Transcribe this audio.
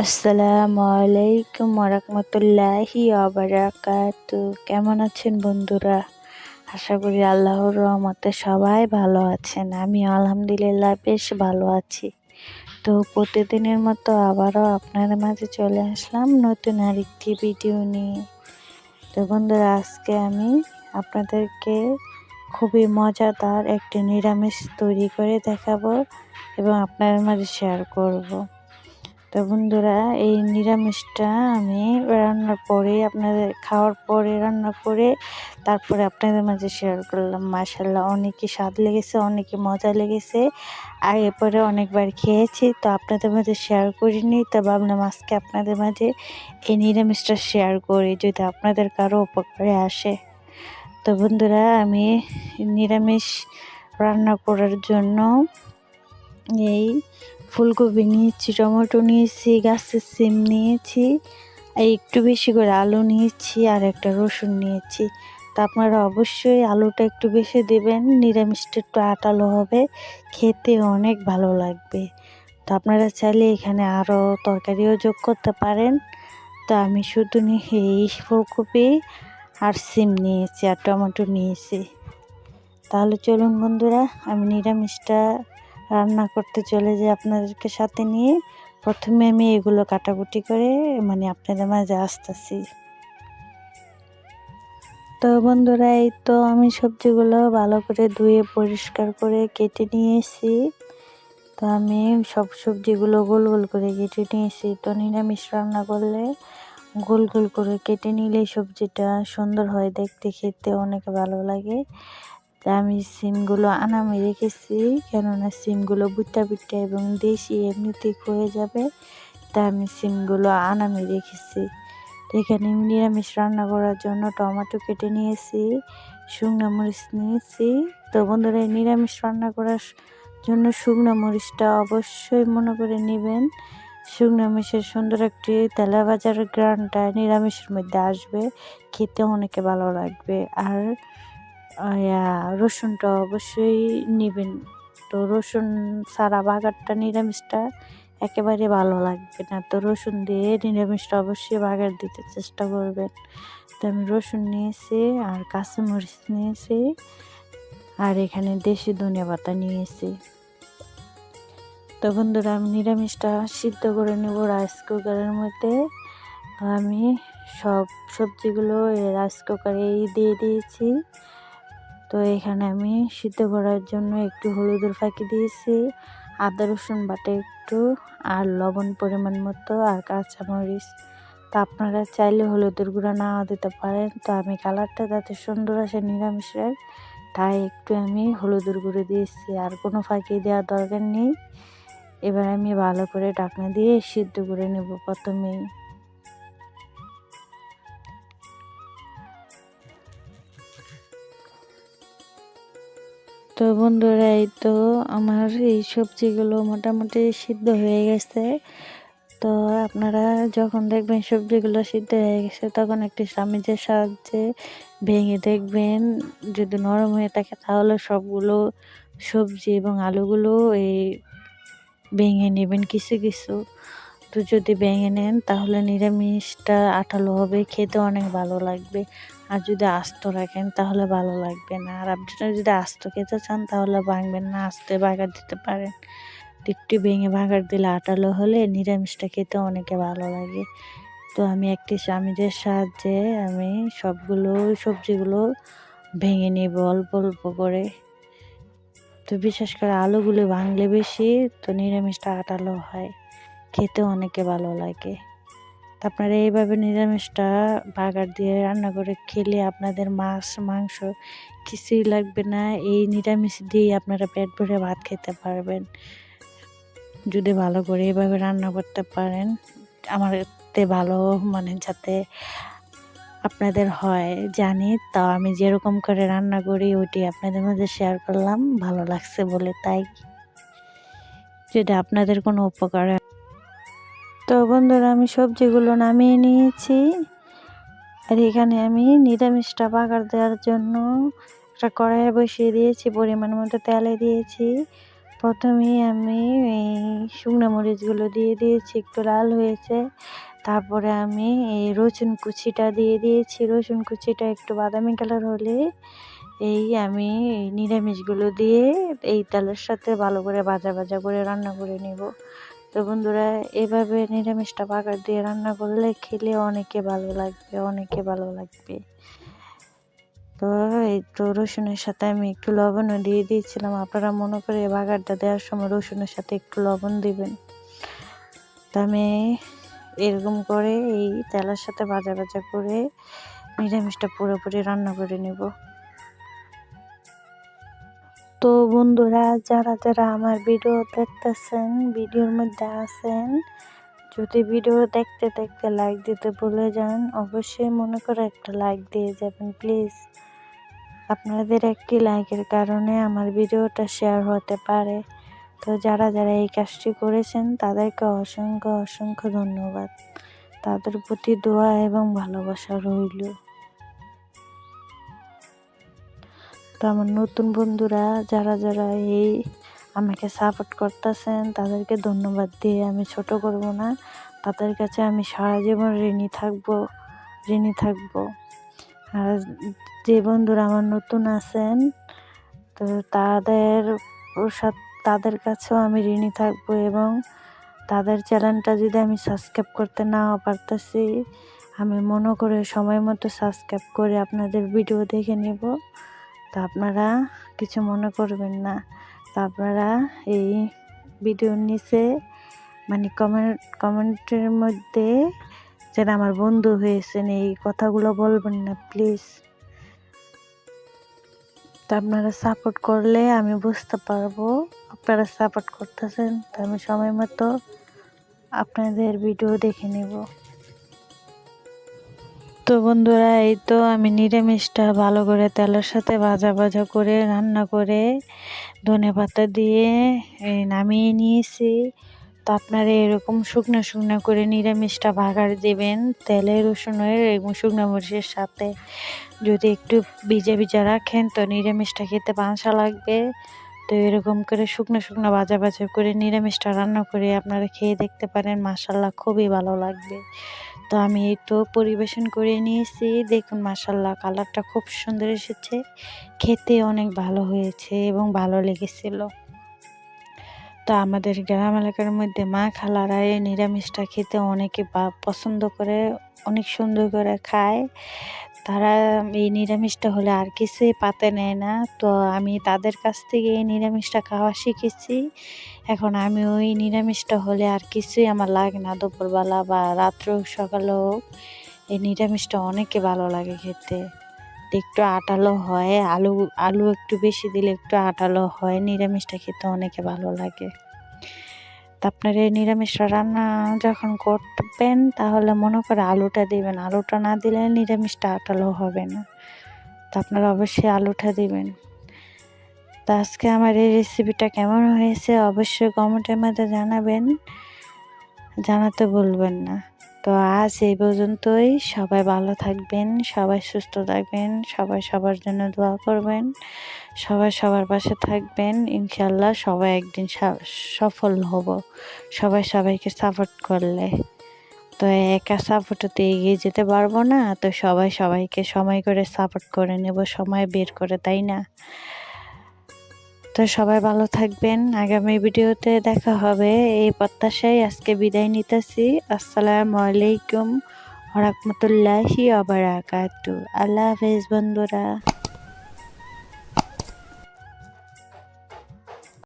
আসসালামু আলাইকুম রহমতুল্লাহি আবরাকাত কেমন আছেন বন্ধুরা? আশা করি আল্লাহর রহমতে সবাই ভালো আছেন। আমি আলহামদুলিল্লাহ বেশ ভালো আছি। তো প্রতিদিনের মতো আবারও আপনাদের মাঝে চলে আসলাম নতুন আরেকটি ভিডিও নিয়ে। তো বন্ধুরা, আজকে আমি আপনাদেরকে খুবই মজাদার একটি নিরামিষ তৈরি করে দেখাবো এবং আপনাদের মাঝে শেয়ার করব। তো বন্ধুরা, এই নিরামিষটা আমি রান্নার পরে আপনাদের খাওয়ার পরে রান্না করে তারপরে আপনাদের মাঝে শেয়ার করলাম। মাসাল্লাহ অনেকই স্বাদ লেগেছে, অনেকই মজা লেগেছে। আগে পরে অনেকবার খেয়েছি, তো আপনাদের মাঝে শেয়ার করিনি, তো ভাবলাম আজকে আপনাদের মাঝে এই নিরামিষটা শেয়ার করি, যদি আপনাদের কারও উপকারে আসে। তো বন্ধুরা, আমি নিরামিষ রান্না করার জন্য এই ফুলকপি নিয়েছি, টমেটো নিয়েছি, গাছের সিম নিয়েছি, আর একটু বেশি করে আলু নিয়েছি আর একটা রসুন নিয়েছি। তা আপনারা অবশ্যই আলুটা একটু বেশি দেবেন, নিরামিষটা একটু আটালো হবে, খেতে অনেক ভালো লাগবে। তো আপনারা চাইলে এখানে আরও তরকারিও যোগ করতে পারেন। তো আমি শুধু এই ফুলকপি আর সিম নিয়েছি আর টমেটো নিয়েছি। তাহলে চলুন বন্ধুরা, আমি নিরামিষটা রান্না করতে চলে যাই আপনাদেরকে সাথে নিয়ে। প্রথমে আমি এগুলো কাটাকুটি করে মানে আপনাদের মাঝে আসতেছি। তো বন্ধুরা, এই তো আমি সবজিগুলো ভালো করে ধুয়ে পরিষ্কার করে কেটে নিয়েছি। তো আমি সব সবজিগুলো গোল গোল করে কেটে নিয়েছি। তো নিরামিষ রান্না করলে গোল গোল করে কেটে নিলে সবজিটা সুন্দর হয় দেখতে, খেতে অনেক ভালো লাগে। তা আমি সিমগুলো আনামে রেখেছি। কেননা সিমগুলো বুট্টা বুট্টা এবং দেশি এমনিতেই হয়ে যাবে, তা আমি সিমগুলো আনামে রেখেছি। এখানে নিরামিষ রান্না করার জন্য টমেটো কেটে নিয়েছি, শুকনো মরিচ নিয়েছি। তো বন্ধুরা নিরামিষ রান্না করার জন্য শুকনো মরিচটা অবশ্যই মনে করে নেবেন। শুকনো মরিচের সুন্দর একটি তেলা বাজার গ্রানটা নিরামিষের মধ্যে আসবে, খেতে অনেকে ভালো লাগবে। আর রসুনটা অবশ্যই নেবেন। তো রসুন সারা বাগারটা নিরামিষটা একেবারে ভালো লাগবে না। তো রসুন দিয়ে নিরামিষটা অবশ্যই বাগার দিতে চেষ্টা করবেন। তো আমি রসুন নিয়েছি আর কাঁচামরিচ নিয়েছি আর এখানে দেশি ধনিয়া পাতা নিয়েছি। তো বন্ধুরা, আমি নিরামিষটা সিদ্ধ করে নেব রাইস কুকারের মধ্যে। আমি সব সবজিগুলো রাইস কুকারেই দিয়ে দিয়েছি। তো এখানে আমি সিদ্ধ করার জন্য একটু হলুদের ফাঁকি দিয়েছি, আদা রসুন বাটা একটু আর লবণ পরিমাণ মতো আর কাঁচামরিচ। তো আপনারা চাইলে হলুদের গুঁড়া নাও দিতে পারেন। তো আমি কালারটা যাতে সুন্দর আসে নিরামিষের তাই একটু আমি হলুদের গুঁড়ো দিয়েছি। আর কোনো ফাঁকি দেওয়ার দরকার নেই। এবার আমি ভালো করে ডাকনা দিয়ে সিদ্ধ করে নেব প্রথমেই। তো বন্ধুরা এই তো আমার এই সবজিগুলো মোটামুটি সিদ্ধ হয়ে গেছে। তো আপনারা যখন দেখবেন সবজিগুলো সিদ্ধ হয়ে গেছে, তখন একটি স্বামীজের সাহায্যে ভেঙে দেখবেন যদি নরম হয়ে থাকে, তাহলে সবগুলো সবজি এবং আলুগুলো এই ভেঙে নেবেন কিছু কিছু। তো যদি ভেঙে নেন, তাহলে নিরামিষটা আঠালো হবে, খেতে অনেক ভালো লাগবে। আর যদি আস্ত রাখেন, তাহলে ভালো লাগবে না। আর আপনারা যদি আস্ত খেতে চান, তাহলে ভাঙবেন না, আস্তে বাগার দিতে পারেন। একটু ভেঙে ভাগার দিলে আটালো হলে নিরামিষটা খেতে অনেকে ভালো লাগে। তো আমি একটি স্বামীদের সাহায্যে আমি সবগুলো সবজিগুলো ভেঙে নিব অল্প অল্প করে। তো বিশেষ করে আলুগুলো ভাঙলে বেশি, তো নিরামিষটা আটালো হয়। খেতে অনেকে ভালো লাগে। আপনারা এইভাবে নিরামিষটা বাগার দিয়ে রান্না করে খেলে আপনাদের মাছ, মাংস কিছুই লাগবে না। এই নিরামিষ দিয়েই আপনারা পেট ভরে ভাত খেতে পারবেন। যদি ভালো করে এইভাবে রান্না করতে পারেন, আমার ভালো মানে যাতে আপনাদের হয়, জানি। তাও আমি যেরকম করে রান্না করি, ওইটি আপনাদের মধ্যে শেয়ার করলাম। ভালো লাগছে বলে, তাই। যদি আপনাদের কোনো উপকার তো বন্ধুরা, আমি সবজিগুলো নামিয়ে নিয়েছি। আর এখানে আমি নিরামিষটা বাগার দেওয়ার জন্য একটা কড়াইয়ে বসিয়ে দিয়েছি, পরিমাণ মতো তেলে দিয়েছি। প্রথমেই আমি এই শুকনো মরিচগুলো দিয়ে দিয়েছি, একটু লাল হয়েছে। তারপরে আমি এই রসুন কুচিটা দিয়ে দিয়েছি। রসুন কুচিটা একটু বাদামি কালার হলে এই আমি নিরামিষগুলো দিয়ে এই তেলের সাথে ভালো করে ভাজা ভাজা করে রান্না করে নিব। তো বন্ধুরা, এভাবে নিরামিষটা বাগার দিয়ে রান্না করলে খেলে অনেকে ভালো লাগবে, অনেকে ভালো লাগবে। তো এই তো রসুনের সাথে আমি একটু লবণও দিয়ে দিয়েছিলাম। আপনারা মনে করে বাগারটা দেওয়ার সময় রসুনের সাথে একটু লবণ দিবেন। তো আমি এরকম করে এই তেলের সাথে ভাজা ভাজা করে নিরামিষটা পুরোপুরি রান্না করে নেব। তো বন্ধুরা, যারা যারা আমার ভিডিও দেখতেছেন, ভিডিওর মধ্যে আছেন, যদি ভিডিও দেখতে দেখতে লাইক দিতে ভুলে যান, অবশ্যই মনে করে একটা লাইক দিয়ে যাবেন প্লিজ আপনাদের একটি লাইকের কারণে আমার ভিডিওটা শেয়ার হতে পারে। তো যারা যারা এই কাজটি করেছেন, তাদেরকে অসংখ্য অসংখ্য ধন্যবাদ। তাদের প্রতি দোয়া এবং ভালোবাসা রইল। তো আমার নতুন বন্ধুরা যারা যারা এই আমাকে সাপোর্ট করতেছেন, তাদেরকে ধন্যবাদ দিয়ে আমি ছোট করব না। তাদের কাছে আমি সারা জীবন ঋণী থাকব, ঋণী থাকব। আর যে বন্ধুরা আমার নতুন আছেন, তো তাদের তাদের কাছেও আমি ঋণী থাকব এবং তাদের চ্যানেলটা যদি আমি সাবস্ক্রাইব করতে না পারতেছি, আমি মনে করে সময় মতো সাবস্ক্রাইব করে আপনাদের ভিডিও দেখে নেব। তো আপনারা কিছু মনে করবেন না। তো আপনারা এই ভিডিওর নিচে মানে কমেন্ট কমেন্টের মধ্যে যারা আমার বন্ধু হয়েছেন, এই কথাগুলো বলবেন না প্লিজ তো আপনারা সাপোর্ট করলে আমি বুঝতে পারব আপনারা সাপোর্ট করতেছেন, তো আমি সময় মতো আপনাদের ভিডিও দেখে নেব। তো বন্ধুরা, এই তো আমি নিরামিষটা ভালো করে তেলের সাথে ভাজা ভাজা করে রান্না করে ধনে পাতা দিয়ে নামিয়ে নিয়েছি। তো আপনারা এরকম শুকনো শুকনো করে নিরামিষটা ভাগার দেবেন, তেলে রসুনের এবং শুকনো মরিচের সাথে। যদি একটু ভিজে ভিজা রাখেন, তো নিরামিষটা খেতে পাঁচা লাগবে। তো এরকম করে শুকনো শুকনো ভাজা ভাজা করে নিরামিষটা রান্না করে আপনারা খেয়ে দেখতে পারেন মাসাল্লাহ খুবই ভালো লাগবে। তো আমি তো পরিবেশন করে নিয়েছি। দেখুন মাসাল্লাহ কালারটা খুব সুন্দর এসেছে। খেতে অনেক ভালো হয়েছে এবং ভালো লেগেছিল। তো আমাদের গ্রাম এলাকার মধ্যে মা খালারা এই নিরামিষটা খেতে অনেকে পছন্দ করে, অনেক সুন্দর করে খায়। তারা এই নিরামিষটা হলে আর কিছুই পাতে নেয় না। তো আমি তাদের কাছ থেকে এই নিরামিষটা খাওয়া শিখেছি। এখন আমি ওই নিরামিষটা হলে আর কিছুই আমার লাগে না। দুপুরবেলা বা রাত্র হোক, এই নিরামিষটা অনেকে ভালো লাগে খেতে। একটু আটালো হয়, আলু আলু একটু বেশি দিলে একটু আটালো হয়, নিরামিষটা খেতে অনেকে ভালো লাগে। তা আপনার এই নিরামিষটা রান্না যখন করবেন, তাহলে মনে করে আলুটা দিবেন। আলুটা না দিলে নিরামিষটা আটালো হবে না। তা আপনারা অবশ্যই আলুটা দিবেন। তা আজকে আমার এই রেসিপিটা কেমন হয়েছে অবশ্যই কমেন্টের মধ্যে জানাবেন। জানাতে বলবেন না। তো আজ এই পর্যন্তই। সবাই ভালো থাকবেন, সবাই সুস্থ থাকবেন, সবাই সবার জন্য দোয়া করবেন, সবাই সবার পাশে থাকবেন। ইনশাল্লাহ সবাই একদিন সফল হব। সবাই সবাইকে সাপোর্ট করলে। তো একা সাপোর্টতে এগিয়ে যেতে পারব না। তো সবাই সবাইকে সময় করে সাপোর্ট করে নেব, সময় বের করে, তাই না? তো সবাই ভালো থাকবেন। আগামী ভিডিওতে দেখা হবে এই প্রত্যাশায়। আজকে বিদায় নিতেছি। আসসালামু আলাইকুম রহমতুল্লাহি আবার আল্লাহ হাফেজ বন্ধুরা।